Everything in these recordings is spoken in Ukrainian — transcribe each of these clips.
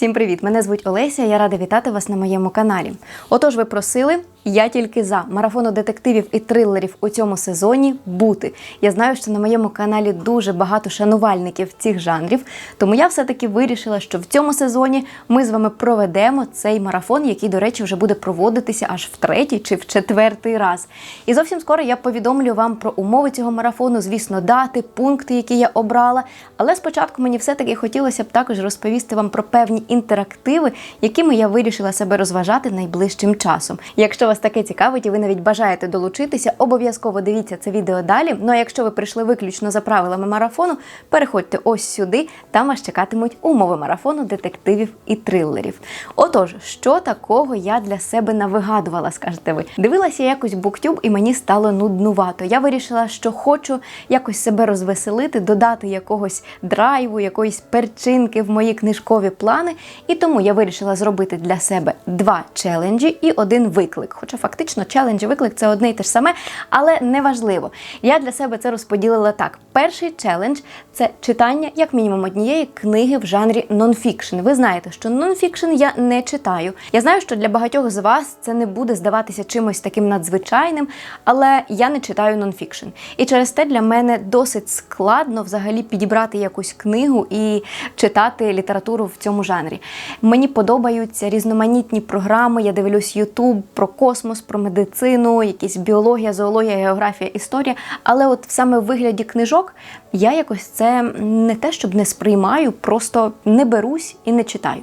Всім привіт! Мене звуть Олеся. Я рада вітати вас на моєму каналі. Отож, ви просили, я тільки за марафону детективів і трилерів у цьому сезоні бути. Я знаю, що на моєму каналі дуже багато шанувальників цих жанрів, тому я все-таки вирішила, що в цьому сезоні ми з вами проведемо цей марафон, який, до речі, вже буде проводитися аж в третій чи в четвертий раз. І зовсім скоро я повідомлю вам про умови цього марафону, звісно, дати, пункти, які я обрала. Але спочатку мені все-таки хотілося б також розповісти вам про певні інтерактиви, якими я вирішила себе розважати найближчим часом. Якщо вас таке цікавить і ви навіть бажаєте долучитися, обов'язково дивіться це відео далі. Ну а якщо ви прийшли виключно за правилами марафону, переходьте ось сюди, там вас чекатимуть умови марафону детективів і трилерів. Отож, що такого я для себе навигадувала, скажете ви? Дивилася якось буктюб, і мені стало нуднувато. Я вирішила, що хочу якось себе розвеселити, додати якогось драйву, якоїсь перчинки в мої книжкові плани. І тому я вирішила зробити для себе два челенджі і один виклик. Хоча фактично челендж і виклик це одне й те ж саме, але неважливо. Я для себе це розподілила так: перший челендж це читання як мінімум однієї книги в жанрі нонфікшн. Ви знаєте, що нонфікшн я не читаю. Я знаю, що для багатьох з вас це не буде здаватися чимось таким надзвичайним, але я не читаю нонфікшн. І через те для мене досить складно взагалі підібрати якусь книгу і читати літературу в цьому жанрі. Мені подобаються різноманітні програми. Я дивлюсь Ютуб про космос, про медицину, якісь біологія, зоологія, географія, історія. Але от саме в вигляді книжок я якось це не те, щоб не сприймаю, просто не берусь і не читаю.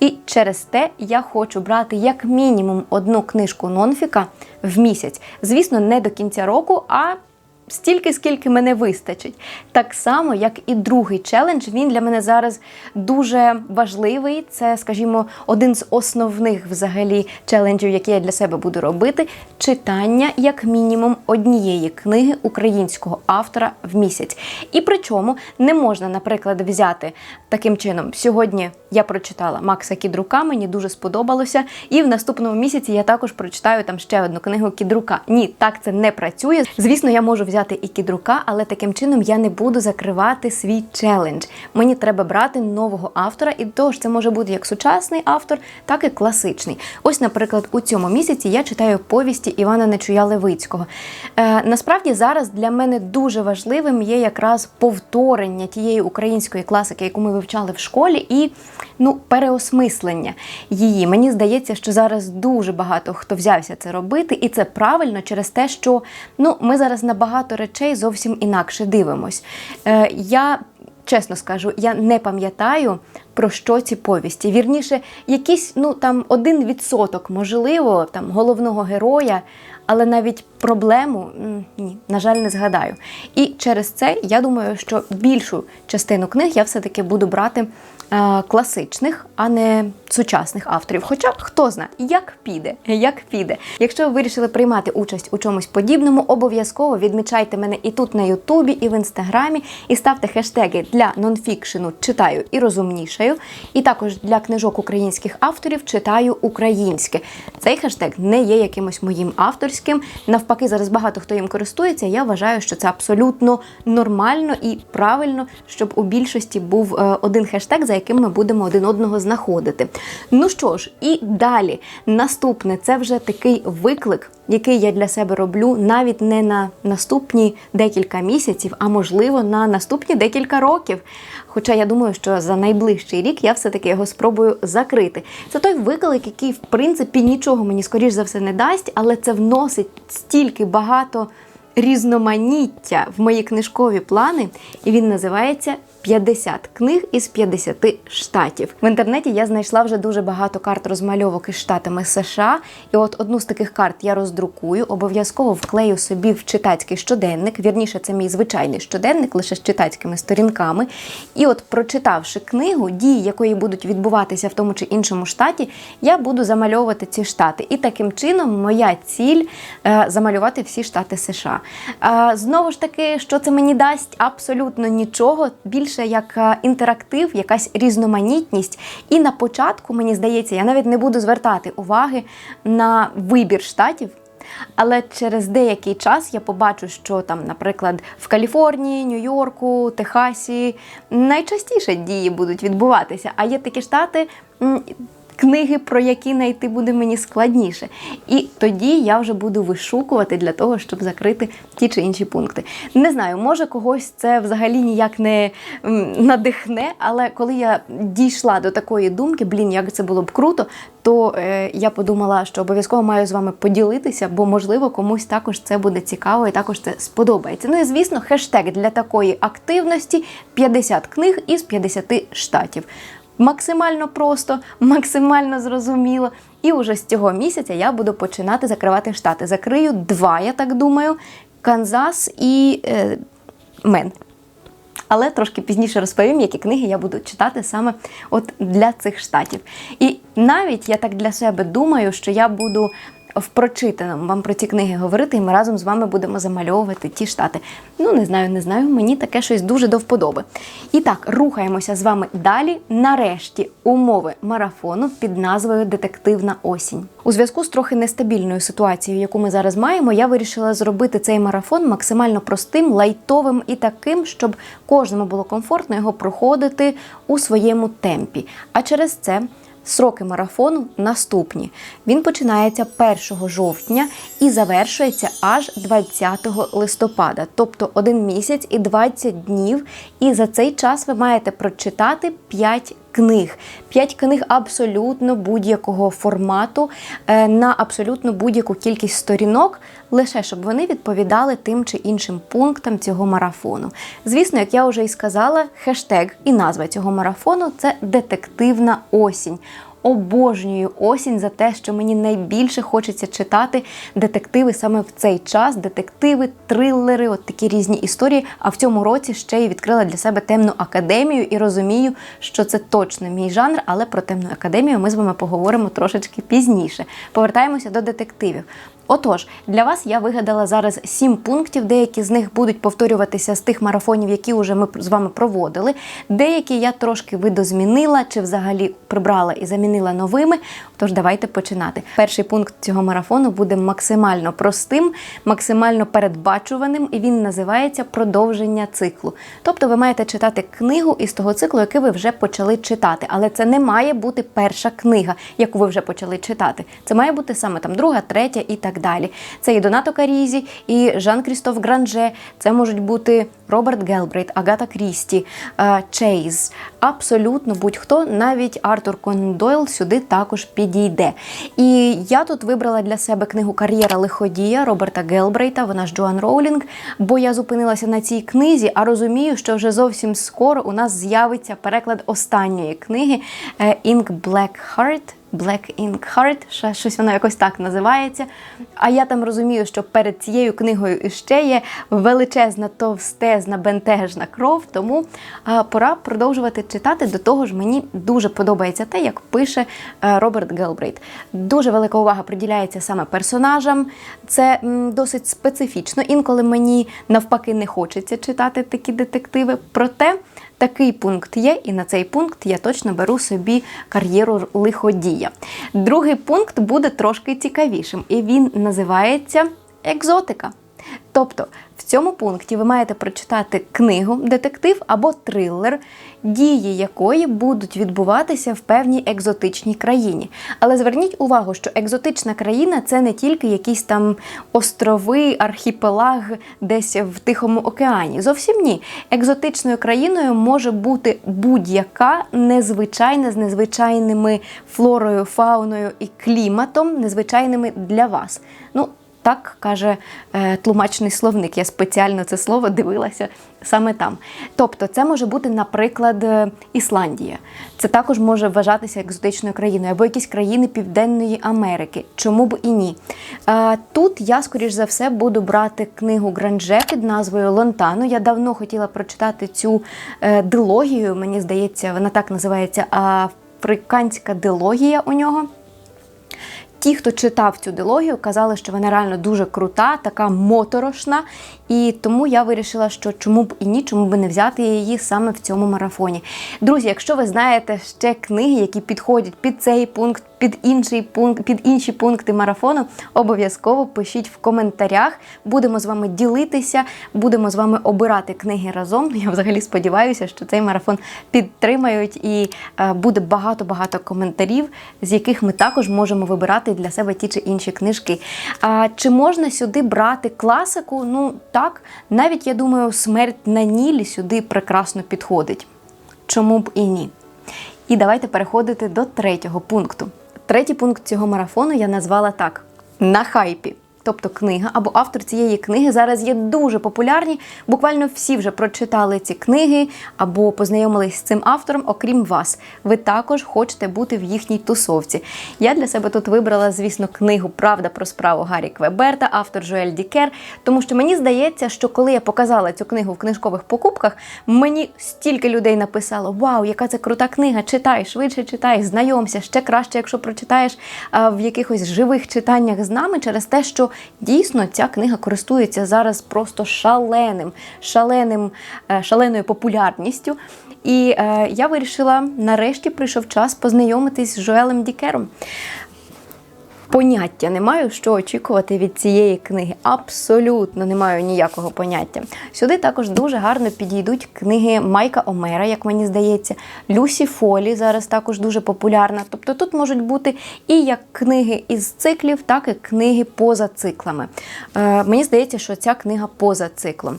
І через те я хочу брати як мінімум одну книжку нонфіка в місяць. Звісно, не до кінця року, а стільки, скільки мене вистачить. Так само, як і другий челендж, він для мене зараз дуже важливий. Це, скажімо, один з основних взагалі челенджів, які я для себе буду робити: читання як мінімум однієї книги українського автора в місяць. І причому не можна, наприклад, взяти таким чином. Сьогодні я прочитала Макса Кідрука, мені дуже сподобалося. І в наступному місяці я також прочитаю там ще одну книгу Кідрука. Ні, так це не працює. Звісно, я можу взяти і Кідрука, але таким чином я не буду закривати свій челендж. Мені треба брати нового автора, і тож це може бути як сучасний автор, так і класичний. Ось, наприклад, у цьому місяці я читаю повісті Івана Нечуя Левицького. Е, насправді зараз для мене дуже важливим є якраз повторення тієї української класики, яку ми вивчали в школі, і ну, переосмислення її. Мені здається, що зараз дуже багато хто взявся це робити, і це правильно через те, що ну, ми зараз на багато речей зовсім інакше дивимось. Е, я чесно скажу, я не пам'ятаю. Про що ці повісті? Вірніше, якийсь ну там один відсоток, можливо, там головного героя, але навіть проблему ні, на жаль, не згадаю. І через це я думаю, що більшу частину книг я все-таки буду брати е, класичних, а не сучасних авторів. Хоча хто знає, як піде, як піде. Якщо ви вирішили приймати участь у чомусь подібному, обов'язково відмічайте мене і тут на Ютубі, і в інстаграмі, і ставте хештеги для нонфікшену читаю і розумнішаю. І також для книжок українських авторів читаю українське. Цей хештег не є якимось моїм авторським. Навпаки, зараз багато хто їм користується. Я вважаю, що це абсолютно нормально і правильно, щоб у більшості був е, один хештег, за яким ми будемо один одного знаходити. Ну що ж, і далі наступне це вже такий виклик, який я для себе роблю навіть не на наступні декілька місяців, а можливо на наступні декілька років. Хоча я думаю, що за найближчий рік я все-таки його спробую закрити. Це той виклик, який, в принципі, нічого мені скоріш за все не дасть, але це вносить стільки багато різноманіття в мої книжкові плани, і він називається 50 книг із 50 штатів. В інтернеті я знайшла вже дуже багато карт розмальовок із штатами США. І от одну з таких карт я роздрукую, обов'язково вклею собі в читацький щоденник. Вірніше, це мій звичайний щоденник, лише з читацькими сторінками. І от, прочитавши книгу, дії якої будуть відбуватися в тому чи іншому штаті, я буду замальовувати ці штати. І таким чином моя ціль е, замалювати всі штати США. Е, знову ж таки, що це мені дасть? Абсолютно нічого. Більше як е, інтерактив, якась різноманітність. І на початку, мені здається, я навіть не буду звертати уваги на вибір штатів. Але через деякий час я побачу, що там, наприклад, в Каліфорнії, Нью-Йорку, Техасі найчастіше дії будуть відбуватися. А є такі штати. Книги, про які знайти буде мені складніше. І тоді я вже буду вишукувати для того, щоб закрити ті чи інші пункти. Не знаю, може когось це взагалі ніяк не надихне, але коли я дійшла до такої думки, блін, як це було б круто, то е, я подумала, що обов'язково маю з вами поділитися, бо можливо комусь також це буде цікаво і також це сподобається. Ну і звісно, хештег для такої активності 50 книг із 50 штатів. Максимально просто, максимально зрозуміло. І уже з цього місяця я буду починати закривати штати. Закрию два, я так думаю: Канзас і е, Мен. Але трошки пізніше розповім, які книги я буду читати саме от для цих штатів. І навіть я так для себе думаю, що я буду в прочитаному вам про ці книги говорити, і ми разом з вами будемо замальовувати ті штати. Ну, не знаю, не знаю, мені таке щось дуже до вподоби. І так, рухаємося з вами далі. Нарешті умови марафону під назвою Детективна осінь. У зв'язку з трохи нестабільною ситуацією, яку ми зараз маємо, я вирішила зробити цей марафон максимально простим, лайтовим і таким, щоб кожному було комфортно його проходити у своєму темпі. А через це. Сроки марафону наступні. Він починається 1 жовтня і завершується аж 20 листопада, тобто один місяць і 20 днів. І за цей час ви маєте прочитати 5 книг. 5 книг абсолютно будь-якого формату е, на абсолютно будь-яку кількість сторінок, лише щоб вони відповідали тим чи іншим пунктам цього марафону. Звісно, як я вже і сказала, хештег і назва цього марафону це детективна осінь. Обожнюю осінь за те, що мені найбільше хочеться читати детективи саме в цей час. Детективи, трилери, от такі різні історії. А в цьому році ще й відкрила для себе темну академію і розумію, що це точно мій жанр, але про темну академію ми з вами поговоримо трошечки пізніше. Повертаємося до детективів. Отож, для вас я вигадала зараз сім пунктів. Деякі з них будуть повторюватися з тих марафонів, які вже ми з вами проводили. Деякі я трошки видозмінила чи взагалі прибрала і замінила новими. Тож давайте починати. Перший пункт цього марафону буде максимально простим, максимально передбачуваним, і він називається продовження циклу. Тобто ви маєте читати книгу із того циклу, який ви вже почали читати. Але це не має бути перша книга, яку ви вже почали читати. Це має бути саме там друга, третя і так далі. Це і Донато Карізі, і Жан Крістоф Гранже, це можуть бути Роберт Гелбрейт, Агата Крісті, е, Чейз. Абсолютно будь-хто, навіть Артур Конан Дойл сюди також підійде. І я тут вибрала для себе книгу Кар'єра лиходія Роберта Гелбрейта, вона ж Джоан Роулінг, бо я зупинилася на цій книзі, а розумію, що вже зовсім скоро у нас з'явиться переклад останньої книги е, Ink Black Heart. Black Ink Heart, щось воно якось так називається. А я там розумію, що перед цією книгою ще є величезна, товстезна, бентежна кров, тому пора продовжувати читати. До того ж, мені дуже подобається те, як пише е, Роберт Гелбрейт. Дуже велика увага приділяється саме персонажам. Це досить специфічно. Інколи мені навпаки не хочеться читати такі детективи. Проте Такий пункт є, і на цей пункт я точно беру собі кар'єру лиходія. Другий пункт буде трошки цікавішим, і він називається екзотика. Тобто в цьому пункті ви маєте прочитати книгу, детектив або трилер, дії якої будуть відбуватися в певній екзотичній країні. Але зверніть увагу, що екзотична країна це не тільки якісь там острови, архіпелаг десь в Тихому океані. Зовсім ні. Екзотичною країною може бути будь-яка незвичайна з незвичайними флорою, фауною і кліматом, незвичайними для вас. Ну, так каже е, тлумачний словник. Я спеціально це слово дивилася саме там. Тобто, це може бути, наприклад, е, Ісландія. Це також може вважатися екзотичною країною або якісь країни Південної Америки. Чому б і ні? Е, тут я, скоріш за все, буду брати книгу Гранже під назвою Лонтану. Я давно хотіла прочитати цю дилогію. Мені здається, вона так називається африканська дилогія у нього. Ті, хто читав цю дилогію, казали, що вона реально дуже крута, така моторошна. І тому я вирішила, що чому б і ні, чому б не взяти її саме в цьому марафоні. Друзі, якщо ви знаєте ще книги, які підходять під цей пункт, під інший пункт, під інші пункти марафону, обов'язково пишіть в коментарях. Будемо з вами ділитися, будемо з вами обирати книги разом. Я взагалі сподіваюся, що цей марафон підтримають і е, буде багато-багато коментарів, з яких ми також можемо вибирати для себе ті чи інші книжки. А чи можна сюди брати класику? Ну так, навіть я думаю, смерть на Нілі сюди прекрасно підходить. Чому б і ні? І давайте переходити до третього пункту. Третій пункт цього марафону я назвала так: на хайпі. Тобто книга або автор цієї книги зараз є дуже популярні. Буквально всі вже прочитали ці книги або познайомились з цим автором, окрім вас. Ви також хочете бути в їхній тусовці. Я для себе тут вибрала, звісно, книгу Правда про справу Гаррі Квеберта, автор Жуель Дікер. Тому що мені здається, що коли я показала цю книгу в книжкових покупках, мені стільки людей написало: Вау, яка це крута книга! Читай, швидше читай, знайомся, ще краще, якщо прочитаєш в якихось живих читаннях з нами через те, що дійсно ця книга користується зараз просто шаленим, шаленим, е, шаленою популярністю. І е, я вирішила, нарешті прийшов час познайомитись з Жоелем Дікером. Поняття не маю, що очікувати від цієї книги. Абсолютно не маю ніякого поняття. Сюди також дуже гарно підійдуть книги Майка Омера, як мені здається, Люсі Фолі зараз також дуже популярна. Тобто тут можуть бути і як книги із циклів, так і книги поза циклами. Е, Мені здається, що ця книга поза циклом.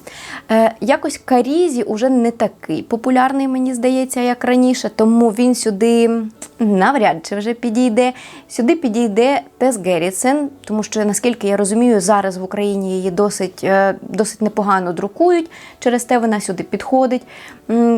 Е, Якось Карізі уже не такий популярний, мені здається, як раніше, тому він сюди навряд чи вже підійде. Сюди підійде Тес Геррітсен, тому що, наскільки я розумію, зараз в Україні її досить е, досить непогано друкують. Через те вона сюди підходить.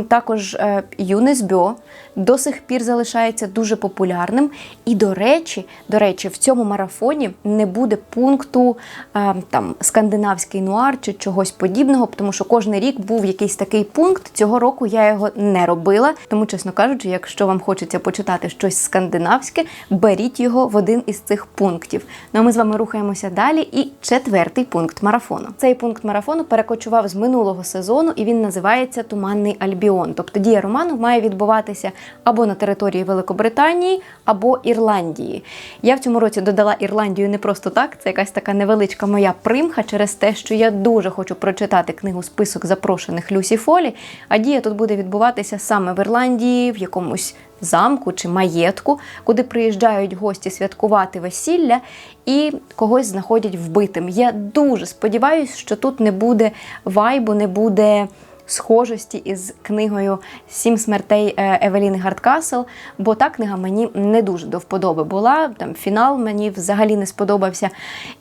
Також е, Юнес Бьо до сих пір залишається дуже популярним. І, до речі, до речі, в цьому марафоні не буде пункту е, там скандинавський нуар чи чогось подібного, тому що кожен рік був якийсь такий пункт. Цього року я його не робила. Тому, чесно кажучи, якщо вам хочеться почитати щось скандинавське, беріть його в один із цих пунктів. Ну а ми з вами рухаємося далі. І четвертий пункт марафону. Цей пункт марафону перекочував з минулого сезону, і він називається Туманний Альбіон. Тобто дія роману має відбуватися або на території Великобританії, або Ірландії. Я в цьому році додала Ірландію не просто так. Це якась така невеличка моя примха через те, що я дуже хочу прочитати книгу Список запрошених Люсі Фолі. А дія тут буде відбуватися саме в Ірландії, в якомусь замку чи маєтку, куди приїжджають гості святкувати весілля і когось знаходять вбитим. Я дуже сподіваюся, що тут не буде вайбу, не буде. Схожості із книгою Сім смертей е, Евеліни Гардкасл, бо та книга мені не дуже до вподоби була. Там фінал мені взагалі не сподобався.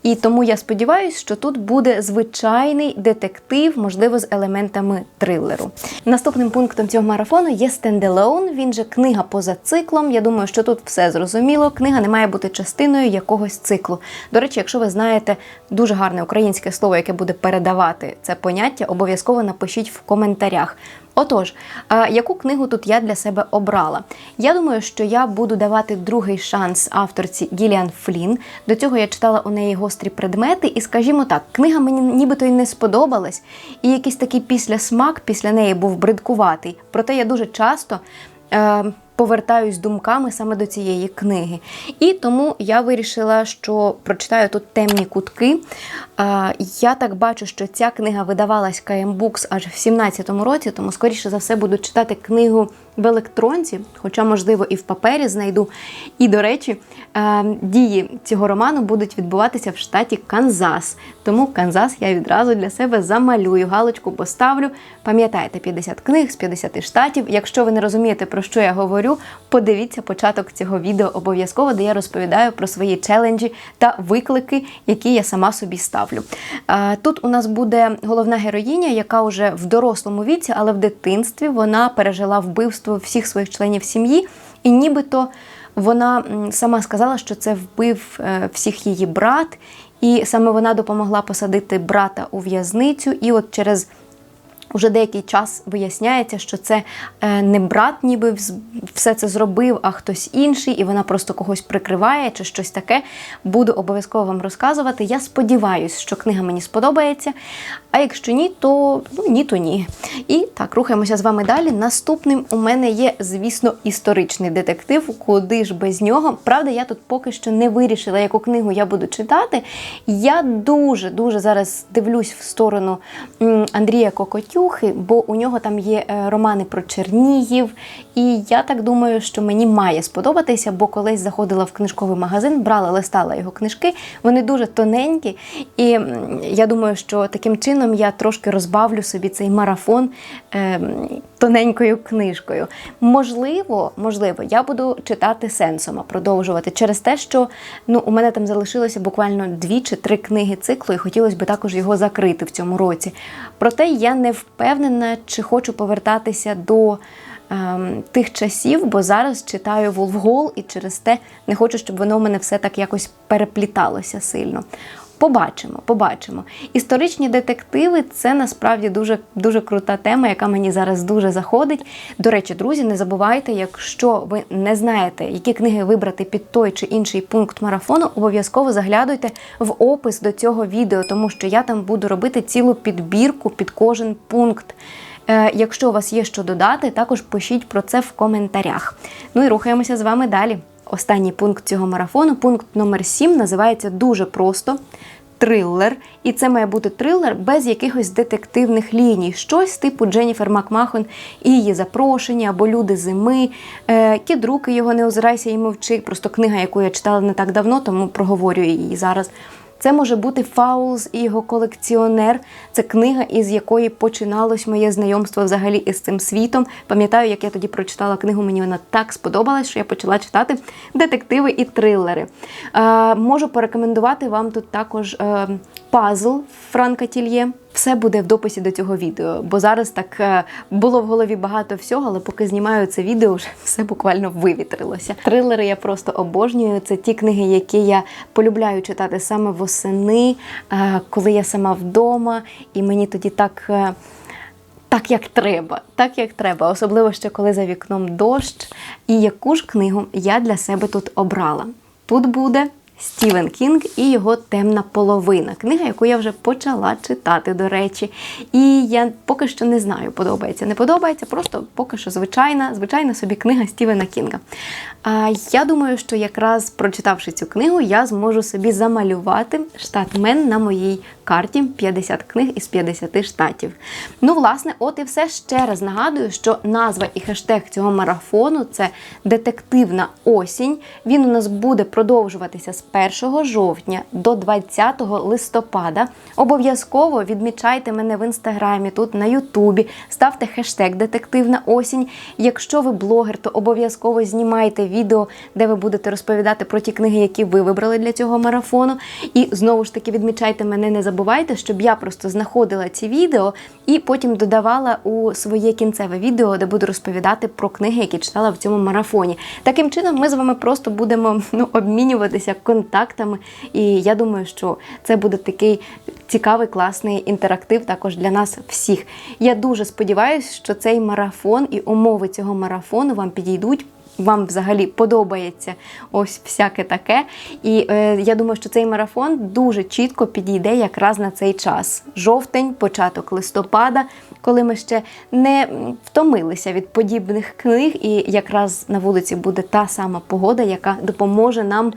І тому я сподіваюся, що тут буде звичайний детектив, можливо, з елементами трилеру. Наступним пунктом цього марафону є стенделоун. Він же книга поза циклом. Я думаю, що тут все зрозуміло. Книга не має бути частиною якогось циклу. До речі, якщо ви знаєте дуже гарне українське слово, яке буде передавати це поняття, обов'язково напишіть в коментарях. Отож, яку книгу тут я для себе обрала? Я думаю, що я буду давати другий шанс авторці Гіліан Флін. До цього я читала у неї гострі предмети, і, скажімо так, книга мені нібито й не сподобалась, і якийсь такий післясмак після неї був бридкуватий. Проте я дуже часто. Е, Повертаюсь думками саме до цієї книги. І тому я вирішила, що прочитаю тут темні кутки. Я так бачу, що ця книга видавалась KM Books аж в 17-му році, тому, скоріше за все, буду читати книгу в електронці, хоча, можливо, і в папері знайду. І, до речі, е, дії цього роману будуть відбуватися в штаті Канзас. Тому Канзас я відразу для себе замалюю, галочку поставлю. Пам'ятаєте, 50 книг з 50 штатів. Якщо ви не розумієте, про що я говорю, подивіться початок цього відео обов'язково, де я розповідаю про свої челенджі та виклики, які я сама собі ставлю. Е, Тут у нас буде головна героїня, яка вже в дорослому віці, але в дитинстві вона пережила вбивство всіх своїх членів сім'ї, і нібито вона сама сказала, що це вбив е, всіх її брат, і саме вона допомогла посадити брата у в'язницю. І от через Уже деякий час виясняється, що це е, не брат, ніби все це зробив, а хтось інший, і вона просто когось прикриває чи щось таке. Буду обов'язково вам розказувати. Я сподіваюся, що книга мені сподобається. А якщо ні, то ну ні, то ні. І так, рухаємося з вами далі. Наступним у мене є, звісно, історичний детектив. Куди ж без нього? Правда, я тут поки що не вирішила, яку книгу я буду читати. Я дуже дуже зараз дивлюсь в сторону Андрія Кокотюхи, бо у нього там є е, романи про Чернігів. І я так думаю, що мені має сподобатися, бо колись заходила в книжковий магазин, брала, листала його книжки. Вони дуже тоненькі, і я думаю, що таким чином я трошки розбавлю собі цей марафон е, тоненькою книжкою. Можливо, можливо, я буду читати сенсома, продовжувати через те, що ну у мене там залишилося буквально дві чи три книги циклу, і хотілося б також його закрити в цьому році. Проте я не впевнена, чи хочу повертатися до ем, тих часів, бо зараз читаю Волфгол і через те не хочу, щоб воно в мене все так якось перепліталося сильно. Побачимо, побачимо. Історичні детективи це насправді дуже дуже крута тема, яка мені зараз дуже заходить. До речі, друзі, не забувайте, якщо ви не знаєте, які книги вибрати під той чи інший пункт марафону, обов'язково заглядуйте в опис до цього відео, тому що я там буду робити цілу підбірку під кожен пункт. Е, Якщо у вас є що додати, також пишіть про це в коментарях. Ну і рухаємося з вами далі. Останній пункт цього марафону, пункт номер 7, називається дуже просто. Трилер, і це має бути трилер без якихось детективних ліній, щось типу Дженніфер Макмахон і її запрошення або люди зими. Е, Кід його не озирайся і мовчи. Просто книга, яку я читала не так давно, тому проговорюю її зараз. Це може бути Фаулз і його колекціонер. Це книга, із якої починалось моє знайомство взагалі із цим світом. Пам'ятаю, як я тоді прочитала книгу, мені вона так сподобалась, що я почала читати детективи і трилери. Е, можу порекомендувати вам тут також е, пазл Франка Тільє. Все буде в дописі до цього відео, бо зараз так е, було в голові багато всього, але поки знімаю це відео, вже все буквально вивітрилося. Трилери я просто обожнюю. Це ті книги, які я полюбляю читати саме восени, е, коли я сама вдома, і мені тоді так. е, так, як треба, так як треба, особливо ще коли за вікном дощ. І яку ж книгу я для себе тут обрала? Тут буде Стівен Кінг і його темна половина. Книга, яку я вже почала читати, до речі. І я поки що не знаю, подобається, не подобається, просто поки що звичайна, звичайна собі книга Стівена Кінга. А я думаю, що якраз прочитавши цю книгу, я зможу собі замалювати штат Мен на моїй карті 50 книг із 50 штатів. Ну, власне, от і все ще раз нагадую, що назва і хештег цього марафону це детективна осінь. Він у нас буде продовжуватися з 1 жовтня до 20 листопада. Обов'язково відмічайте мене в інстаграмі, тут на Ютубі, ставте хештег детективна осінь. Якщо ви блогер, то обов'язково знімайте відео, де ви будете розповідати про ті книги, які ви вибрали для цього марафону. І знову ж таки відмічайте мене, не забувайте, щоб я просто знаходила ці відео і потім додавала у своє кінцеве відео, де буду розповідати про книги, які читала в цьому марафоні. Таким чином, ми з вами просто будемо ну, обмінюватися контактами. І я думаю, що це буде такий цікавий, класний інтерактив також для нас всіх. Я дуже сподіваюся, що цей марафон і умови цього марафону вам підійдуть. Вам взагалі подобається ось всяке таке. І е, я думаю, що цей марафон дуже чітко підійде якраз на цей час. Жовтень, початок листопада, коли ми ще не втомилися від подібних книг, і якраз на вулиці буде та сама погода, яка допоможе нам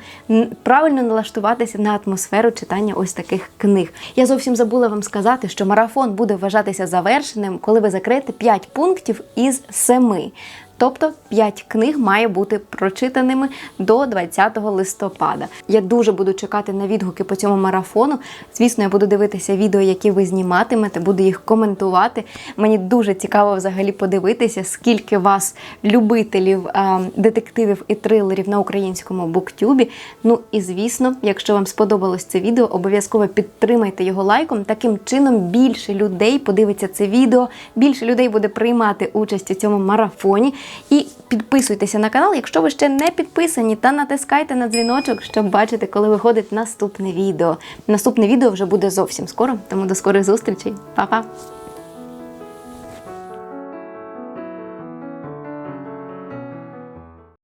правильно налаштуватися на атмосферу читання ось таких книг. Я зовсім забула вам сказати, що марафон буде вважатися завершеним, коли ви закриєте 5 пунктів із 7. Тобто 5 книг має бути прочитаними до 20 листопада. Я дуже буду чекати на відгуки по цьому марафону. Звісно, я буду дивитися відео, які ви зніматимете, буду їх коментувати. Мені дуже цікаво взагалі подивитися, скільки вас любителів а, детективів і трилерів на українському буктюбі. Ну і звісно, якщо вам сподобалось це відео, обов'язково підтримайте його лайком. Таким чином більше людей подивиться це відео, більше людей буде приймати участь у цьому марафоні. І підписуйтеся на канал, якщо ви ще не підписані, та натискайте на дзвіночок, щоб бачити, коли виходить наступне відео. Наступне відео вже буде зовсім скоро, тому до скорих зустрічей. Па-па!